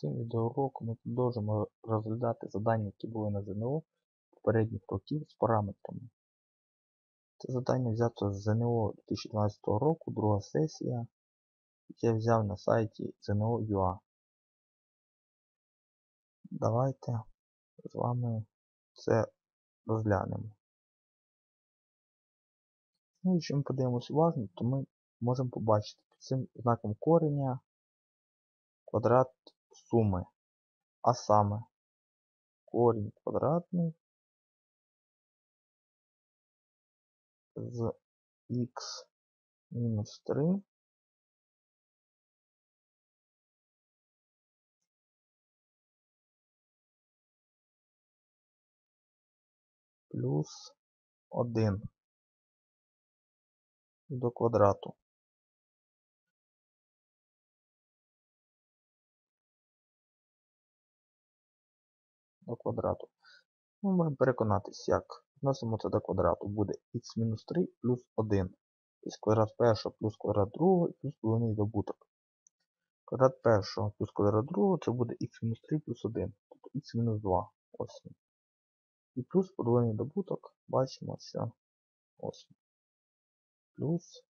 Цим відеоуроком ми продовжимо розглядати завдання, які були на ЗНО попередніх років з параметрами. Це завдання взято з ЗНО 2012 року, друга сесія, я взяв на сайті ZNO.ua. Давайте з вами це розглянемо. Ну, якщо ми подивимось уважно, то ми можемо побачити під цим знаком кореня квадрат суми. А саме корінь квадратний з х мінус 3 плюс 1 до квадрату. До квадрату. Ми можемо переконатись, як вносимо це до квадрату. Буде х-3 плюс 1. Тобто квадрат першого плюс квадрат другого і плюс половинний добуток. Квадрат першого плюс квадрат другого це буде х-3 плюс 1. Тобто х-2. Ось. І плюс подвоєний добуток. Бачимо, що ось. Плюс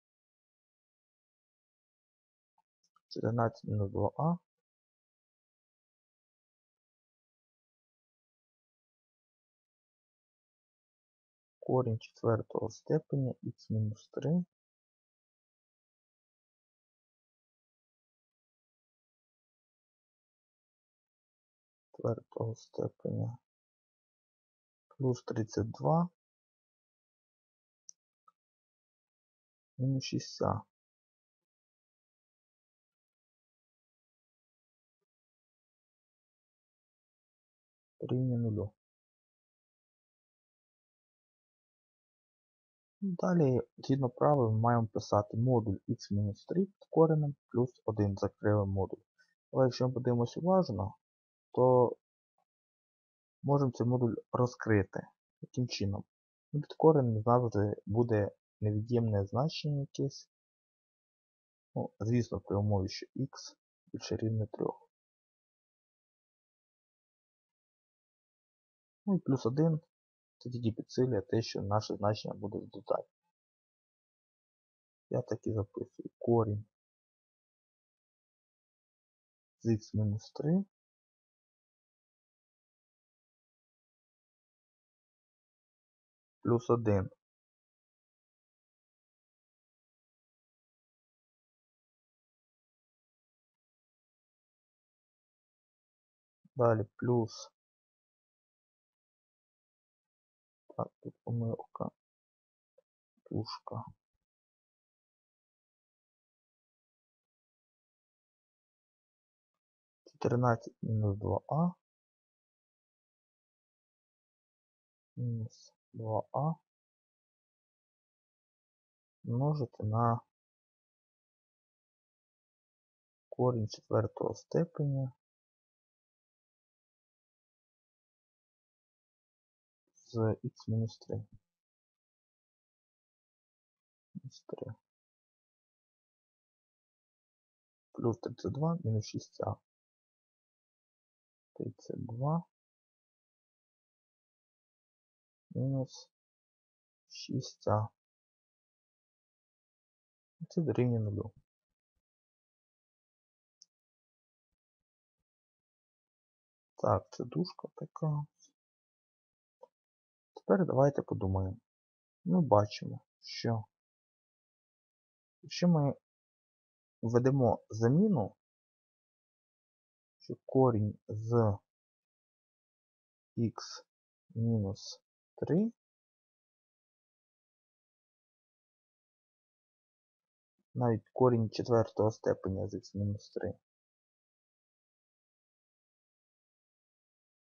14 Корінь четвертого степеня х мінус 3 четвертого степеня. Плюс 32 мінус 6 рівня нулю. Далі, згідно правил, маємо писати модуль x-3 під коренем плюс 1 закриваємо модуль. Але якщо ми подивимося уважно, то можемо цей модуль розкрити. Таким чином. Ну, під коренем завжди буде невід'ємне значення якесь. Ну, Звісно, при умові, що x більше рівне 3. Ну і плюс 1 це тоді підсилює те, що наше значення буде додати. Я так і записую корінь з х-3 плюс 1. Далі плюс. Так, тут помилка. Пушка. Чотирнадцять мінус 2а. Мінус 2а. Множити на корінь четвертого степеня з х мінус 3. Мінус 3. Плюс 32 мінус 6а. 32 мінус 6а. Це дорівнює нулю. Так, це дужка така. Тепер давайте подумаємо. Ми бачимо, що якщо ми введемо заміну, що корінь з х мінус 3 навіть корінь четвертого степеня з х мінус 3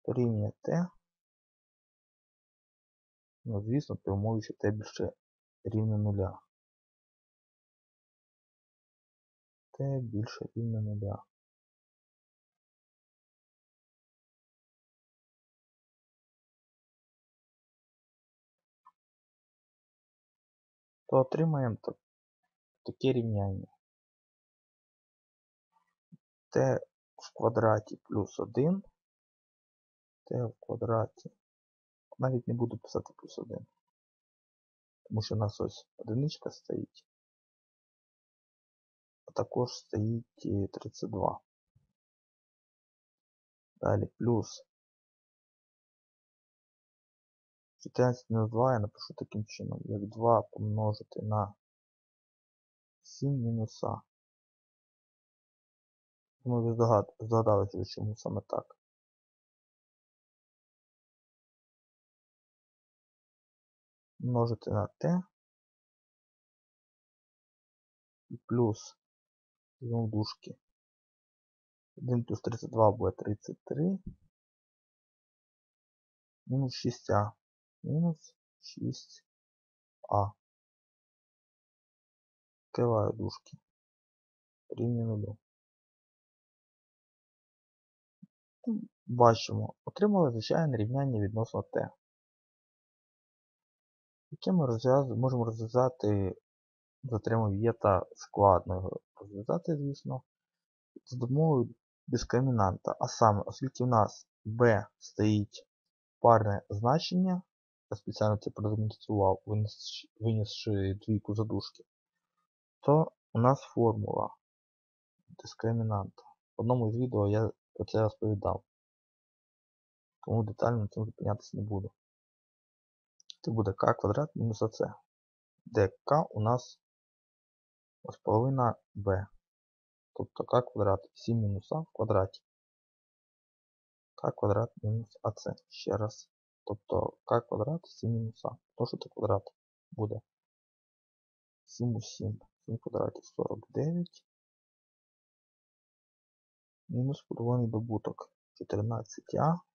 дорівнює t, ну, звісно, при умові, що t більше рівне нуля. t більше рівне нуля. То отримаємо таке рівняння. t в квадраті плюс 1. t в квадраті. Навіть не буду писати плюс 1. Тому що у нас ось одиничка стоїть. А також стоїть 32. Далі плюс 14 мінус 2 я напишу таким чином, як 2 помножити на 7 мінус А. Ми здогадалися, чому саме так. Множити на t і плюс в дужки. 1 плюс 32 буде 33. Мінус 6а. Мінус 6а. Киваю дужки. Рівні нулю. Бачимо, отримали звичайне рівняння відносно t. Яке ми розв'яз... можемо розв'язати за тримом в'єта складно його розв'язати, звісно, з допомогою дискримінанта. А саме, оскільки в нас b стоїть парне значення, я спеціально це продемонстрував, винісши двійку задушки, то у нас формула дискримінанта. В одному з відео я про це розповідав. Тому детально цим зупинятися не буду. Це буде k квадрат мінус АЦ, де k у нас ось половина b. Тобто k квадрат 7 мінус а в квадраті. k квадрат мінус АЦ. Ще раз. Тобто k квадрат 7 мінус а. Множити квадрат буде 7 у 7. 7 квадратів 49. Мінус подвоєний добуток 14а.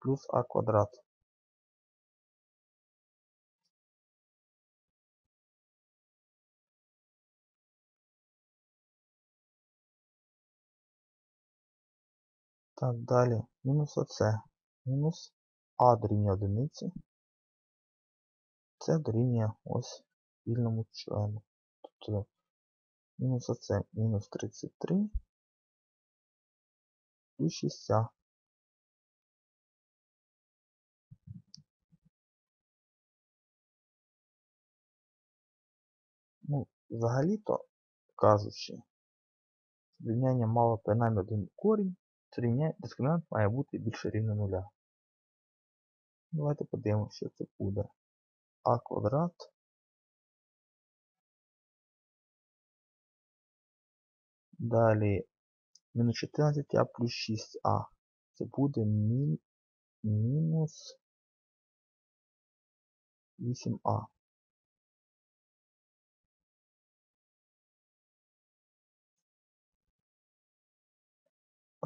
Плюс а квадрат. Так, далі. Мінус АЦ. Мінус А дорівнює одиниці. Це дорівнює ось вільному члену. Тобто мінус АЦ мінус 33 плюс 6 взагалі-то кажучи, рівняння мало принаймні один корінь, рівняння дискримінант має бути більше рівня нуля. Давайте подивимося, що це буде. А квадрат Далі мінус 14а плюс 6а. Це буде мі... мінус 8а.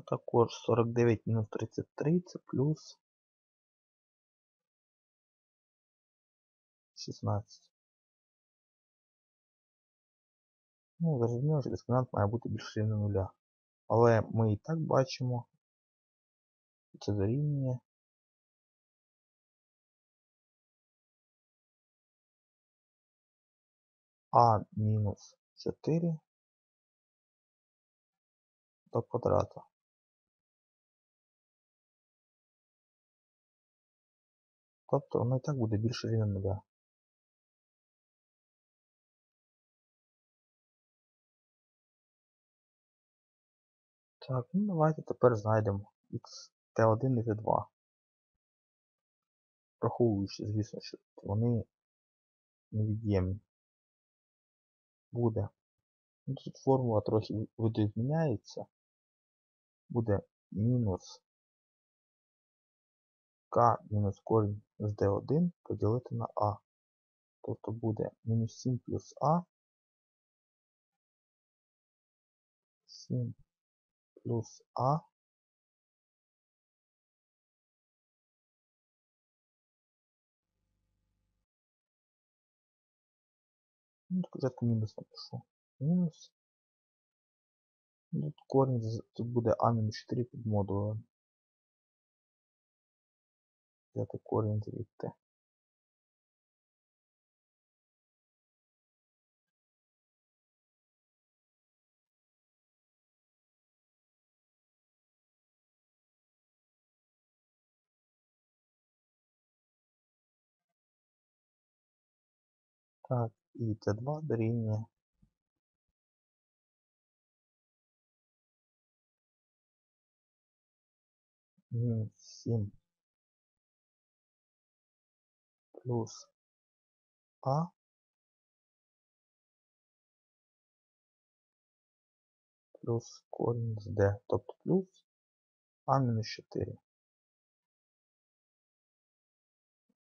Також 49 мінус 33 це плюс 16. Ну, зрозуміло, що дискримінант має бути більше рівня нуля. Але ми і так бачимо, це дорівнює. А мінус 4 до квадрата. Тобто воно і так буде більше рівня нуля. Так, ну давайте тепер знайдемо x t1 і t2. Враховуючи, звісно, що вони невід'ємні. Буде. Ну, Тут формула трохи видозміняється. Буде мінус k мінус корінь з d1 поділити на a. Тобто буде мінус 7 плюс а. 7 плюс А. Ну, спочатку мінус напишу. Мінус. Тут корінь, тут буде А мінус 4 під модулем взяти корінь звідти. Так, і Т2 дорівнює. Мінус 7 плюс А плюс корінь з d, тобто плюс а мінус 4.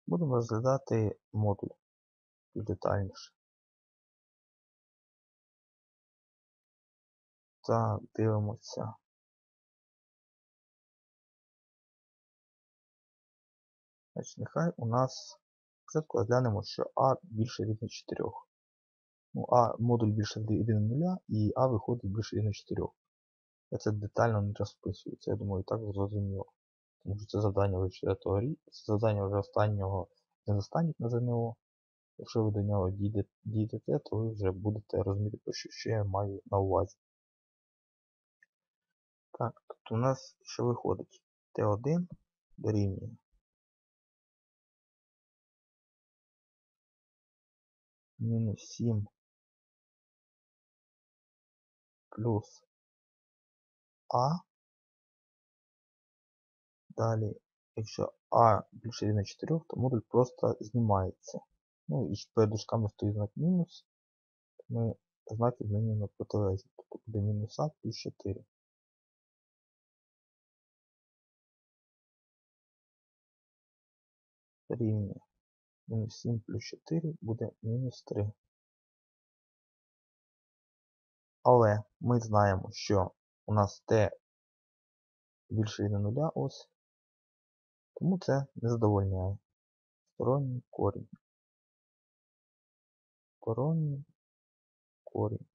Будемо розглядати модуль детальніше. Так, дивимося. Значить, нехай у нас спочатку розглянемо, що А більше рівня 4. Ну, А модуль більше рівня 0 і А виходить більше рівня 4. Я це детально не розписую, це я думаю і так зрозуміло. Тому що це завдання вже 4 це завдання вже останнього не останніх на ЗНО. Якщо ви до нього дійдете, то ви вже будете розуміти, що ще я маю на увазі. Так, тут у нас що виходить? Т1 дорівнює. Мінус 7 плюс А. Далі, якщо А більше рівня 4, то модуль просто знімається. Ну і перед дужками стоїть знак мінус. Ми знаки змінюємо на протилежні. Тобто буде мінус А плюс 4. Рівня мінус 7 плюс 4 буде мінус 3. Але ми знаємо, що у нас t більше від нуля ось. Тому це не задовольняє. Сторонній корінь. Сторонній корінь.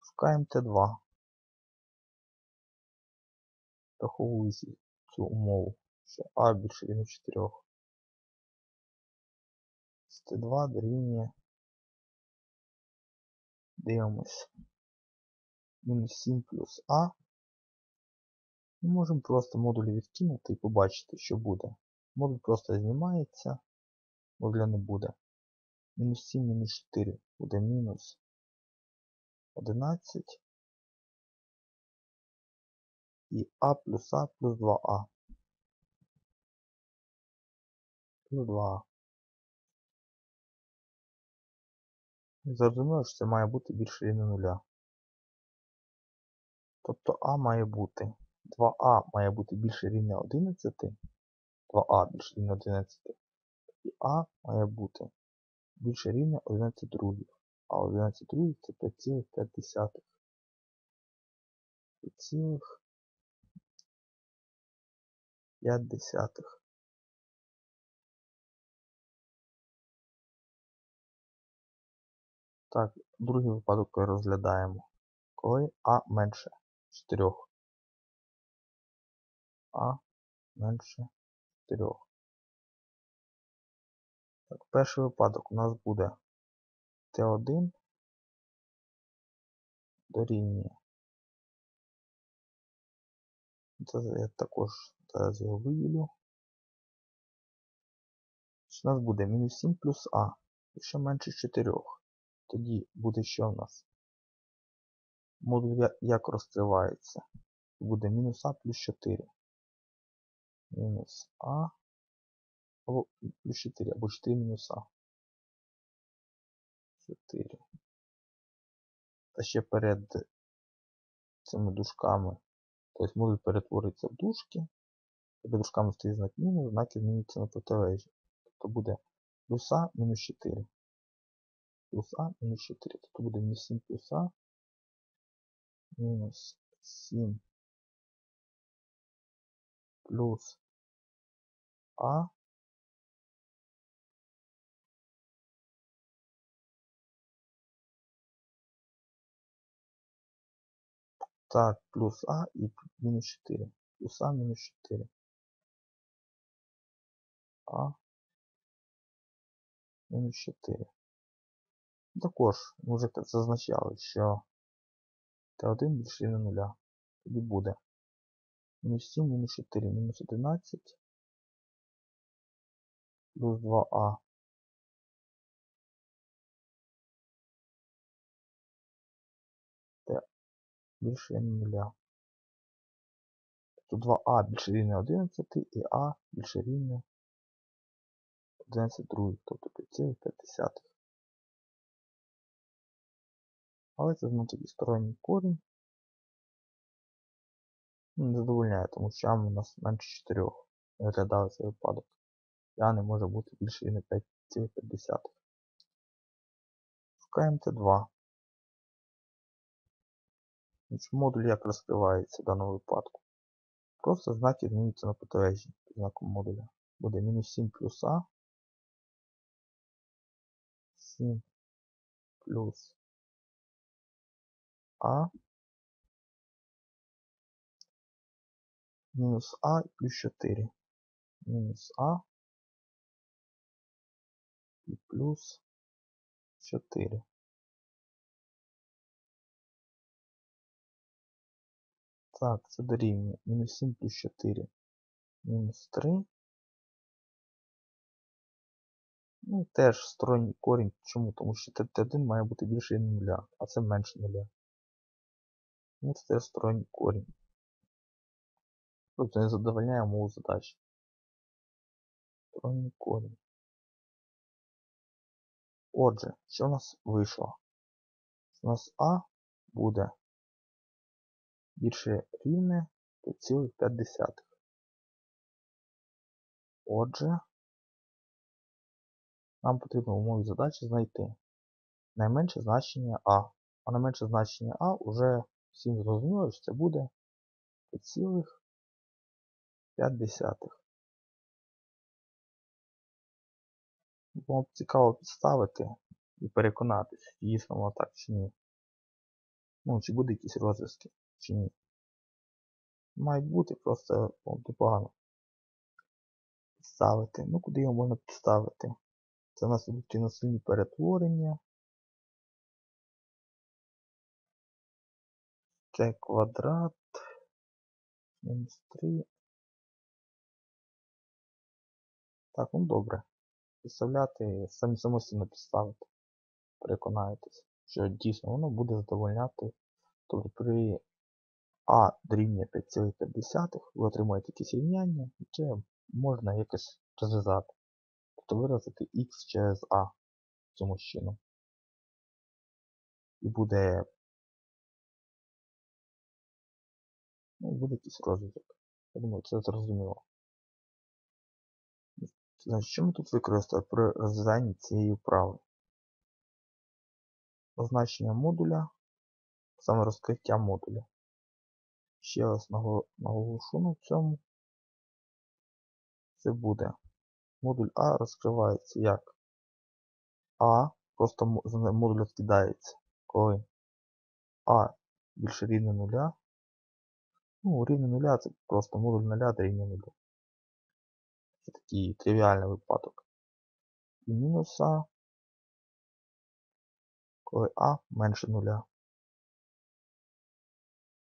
Шукаємо Т2. Враховуючи цю умову, що А більше від 4. З Т2 дорівнює. Дивимось. Мінус 7 плюс А. Ми можемо просто модулі відкинути і побачити, що буде. Модуль просто знімається, модуля не буде. Мінус 7 мінус 4 буде мінус 11. І А плюс А плюс 2А. Плюс 2А. Зрозуміло, що це має бути більше рівня нуля. Тобто А має бути 2А має бути більше рівня 11, 2А більше рівня 11, і А має бути більше рівня 11 других. А 11 других це 5,5. 5,5. Так, другий випадок розглядаємо. Коли А менше 4. А менше 4. Так, перший випадок у нас буде Т1 дорівнює. Це я також зараз його виділю. У нас буде мінус 7 плюс А, якщо менше 4. Тоді буде що в нас? Модуль як розкривається? Буде мінус А плюс 4. Мінус А або плюс 4, або 4 мінус А. 4. Та ще перед цими дужками, тобто модуль перетвориться в дужки. Перед дужками стоїть знак мінус, знаки змінюються на протилежі. Тобто буде плюс А мінус 4 плюс А мінус 4. Тобто буде мінус 7 плюс А мінус 7 плюс А Так, плюс А і мінус 4. Плюс А мінус 4. А мінус 4. Також ми вже зазначали, що Т1 більше рівне нуля. Тоді буде мінус 7, мінус 4, мінус 11, плюс 2а. Т більше рівне нуля. Тобто 2а більше рівня 11 і А більше рівня 11 других, тобто 5,5. Але це знову таки сторонній корінь. Ну, Не задовольняє, тому що а у нас менше 4. Ми розглядали цей випадок. Я не може бути більше рівне 5,5. Шукаємо Т2. Модуль як розкривається в даному випадку. Просто знаки змінюються на протилежні під знаком модуля. Буде мінус 7 плюс А. 7 плюс А. Мінус А і плюс 4. Мінус А. І плюс 4. Так, це дорівнює. Мінус 7 плюс 4. Мінус 3. Ну, і теж сторонній корінь. Чому? Тому що Т1 має бути більше 0, а це менше 0. Ну, це теж сторонній корінь. Тобто не задовольняє умову задачі. Сторонній корінь. Отже, що у нас вийшло? У нас А буде більше рівне 5,5. Отже, нам потрібно в умові задачі знайти найменше значення А. А найменше значення А вже всім зрозуміло, що це буде 5,5. Було б цікаво підставити і переконатися, чи дійсно воно так чи ні. Ну, чи буде якісь розв'язки, чи ні. Мають бути, просто погано. Підставити. Ну куди його можна підставити? Це у нас ідуть насильні перетворення. Це квадрат. Мінус 3. Так, ну добре. Підставляти, самі самостійно підставити. Переконаєтесь, що дійсно воно буде задовольняти. Тобто при А дорівнює 5,5 ви отримаєте якісь рівняння, яке можна якось розв'язати. Тобто виразити x через А цьому чином. І буде ну, буде якийсь розвиток. Я думаю, це зрозуміло. Значить, що ми тут використали при розв'язанні цієї вправи? Означення модуля, саме розкриття модуля. Ще раз наголошу на цьому. Це буде модуль А розкривається як А, просто модуль скидається, коли А більше рівне нуля. Ну, рівне нуля це просто модуль нуля дорівнює нуля. Це такий тривіальний випадок. І мінус А, коли А менше нуля.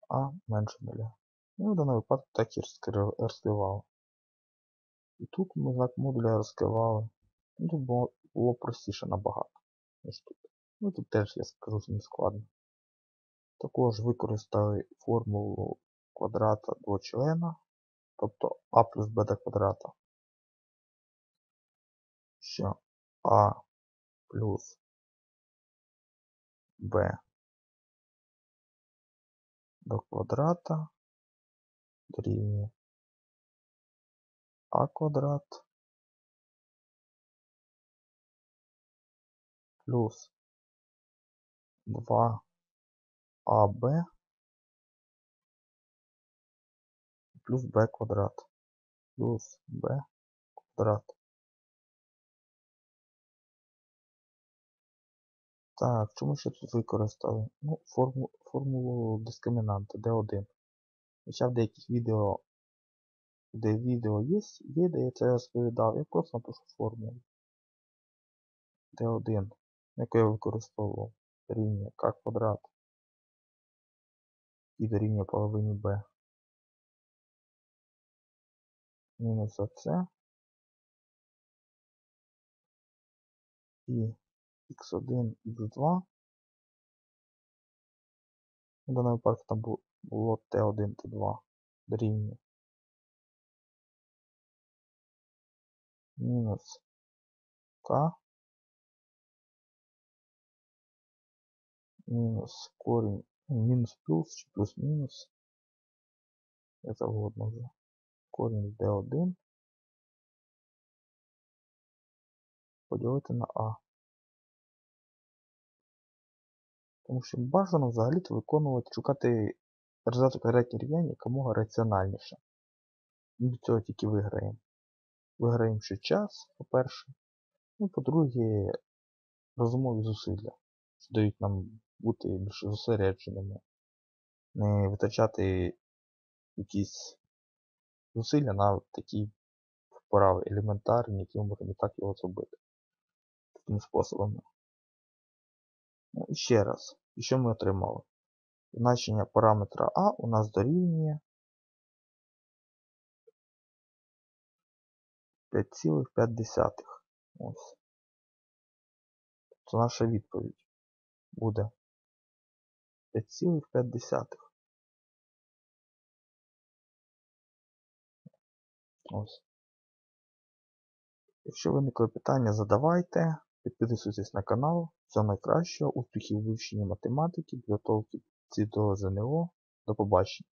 А менше нуля. Ну, в даному випадку так і розкривало. І тут ми знак модуля розкривали. Ну, Тут було, було простіше набагато, ніж тут. Ну тут теж я скажу, що не складно. Також використали формулу квадрата двочлена, тобто а плюс б до квадрата. Що а плюс b до квадрата дорівнює а квадрат плюс 2аб плюс b квадрат плюс b квадрат. Так, чому ще тут використали? Ну, форму, формулу дискримінанта D1. Хоча в деяких відео, де відео є, є, де я це розповідав, я просто напишу формулу. D1, яку я використовував рівня К квадрат і дорівнює половині b мінус АЦ і x1, x2 В даному випадку там бу- було Т1, Т2 дорівнює. Мінус К. Мінус корінь. ну, Мінус плюс чи плюс-мінус. Як завгодно вже. Корінь з D1 поділити на А. Тому що бажано взагалі-то виконувати, шукати розв'язати квадратні рівняння якомога раціональніше. Ми від цього тільки виграємо. Виграємо ще час, по-перше. Ну, по-друге, розумові зусилля, що дають нам бути більш зосередженими, не витрачати якісь зусилля на такі вправи елементарні, які ми можемо і так його зробити. Такими способами. Ну, і ще раз, і що ми отримали? Значення параметра А у нас дорівнює 5,5. Ось. Це наша відповідь буде 5,5. Ось. Якщо виникли питання, задавайте. Підписуйтесь на канал. Всього найкращого, успіхів у вивченні математики, підготовки до ЗНО. До побачення.